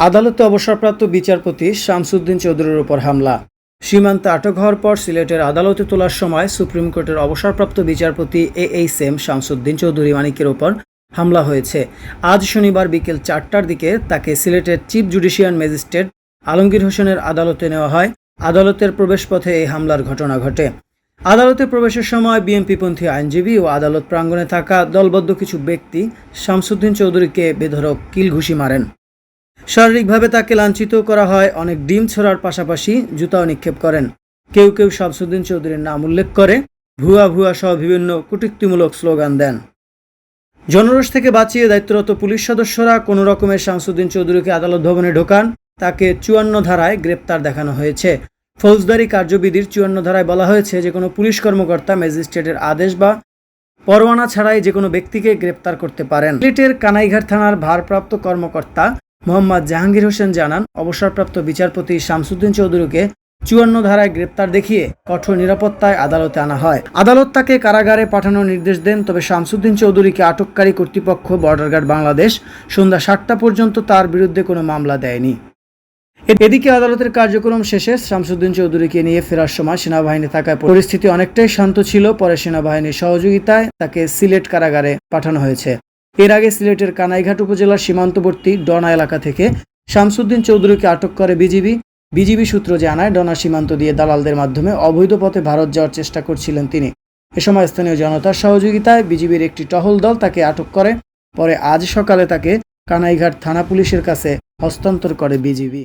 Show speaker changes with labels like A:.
A: আদালতে অবসরপ্রাপ্ত বিচারপতি শামসুদ্দিন চৌধুরীর উপর হামলা। সীমান্তে আটক হওয়ার পর সিলেটের আদালতে তোলার সময় সুপ্রিম কোর্টের অবসরপ্রাপ্ত বিচারপতি A H M Shamsuddin Chowdhury মানিকের ওপর হামলা হয়েছে। আজ শনিবার বিকেল চারটার দিকে তাকে সিলেটের চিফ জুডিশিয়াল ম্যাজিস্ট্রেট আলমগীর হোসেনের আদালতে নেওয়া হয়। আদালতের প্রবেশপথে এই হামলার ঘটনা ঘটে। আদালতে প্রবেশের সময় বিএনপিপন্থী আইনজীবী ও আদালত প্রাঙ্গণে থাকা দলবদ্ধ কিছু ব্যক্তি শামসুদ্দিন চৌধুরীকে বেধরক কিল ঘুষি মারেন। শারীরিকভাবে তাকে লাঞ্ছিত করা হয়। অনেক ডিম ছোড়ার পাশাপাশি জুতাও নিক্ষেপ করেন। কেউ কেউ শামসুদ্দিন চৌধুরীর নাম উল্লেখ করে ভুয়া ভুয়া সহ বিভিন্ন কটূক্তিমূলক স্লোগান দেন। জনরোষ থেকে বাঁচিয়ে দায়িত্বরত পুলিশ সদস্যরা কোনো রকমের শামসুদ্দিন চৌধুরীকে আদালত ভবনে ঢোকান। তাকে চুয়ান্ন ধারায় গ্রেপ্তার দেখানো হয়েছে। ফৌজদারি কার্যবিধির চুয়ান্ন ধারায় বলা হয়েছে যে কোনো পুলিশ কর্মকর্তা, ম্যাজিস্ট্রেটের আদেশ বা পরোয়ানা ছাড়াই যে কোনো ব্যক্তিকে গ্রেপ্তার করতে পারেন। সিলেটের কানাইঘাট থানার ভারপ্রাপ্ত কর্মকর্তা মোহাম্মদ জাহাঙ্গীর হোসেন জানান, অবসরপ্রাপ্ত বিচারপতি শামসুদ্দিন চৌধুরীকে চুয়ান্ন ধারায় গ্রেপ্তার দেখিয়ে কঠোর নিরাপত্তায় আদালতে আনা হয়। আদালত তাকে কারাগারে পাঠানোর নির্দেশ দেন, তবে শামসুদ্দিন চৌধুরীকে আটককারী কর্তৃপক্ষ বর্ডার গার্ড বাংলাদেশ সন্ধ্যা সাতটা পর্যন্ত তার বিরুদ্ধে কোনো মামলা দেয়নি। এদিকে আদালতের কার্যক্রম শেষে শামসুদ্দিন চৌধুরীকে নিয়ে ফেরার সময় সেনাবাহিনী থাকায় পরিস্থিতি অনেকটাই শান্ত ছিল। পরে সেনাবাহিনীর সহযোগিতায় তাকে সিলেট কারাগারে পাঠানো হয়েছে। এর আগে সিলেটের কানাইঘাট উপজেলার সীমান্তবর্তী ডনা এলাকা থেকে শামসুদ্দিন চৌধুরীকে আটক করে বিজিবি। বিজিবি সূত্র জানায়, ডনা সীমান্ত দিয়ে দালালদের মাধ্যমে অবৈধ পথে ভারত যাওয়ার চেষ্টা করছিলেন তিনি। এ সময় স্থানীয় জনতার সহযোগিতায় বিজিবির একটি টহল দল তাকে আটক করে। পরে আজ সকালে তাকে কানাইঘাট থানা পুলিশের কাছে হস্তান্তর করে বিজিবি।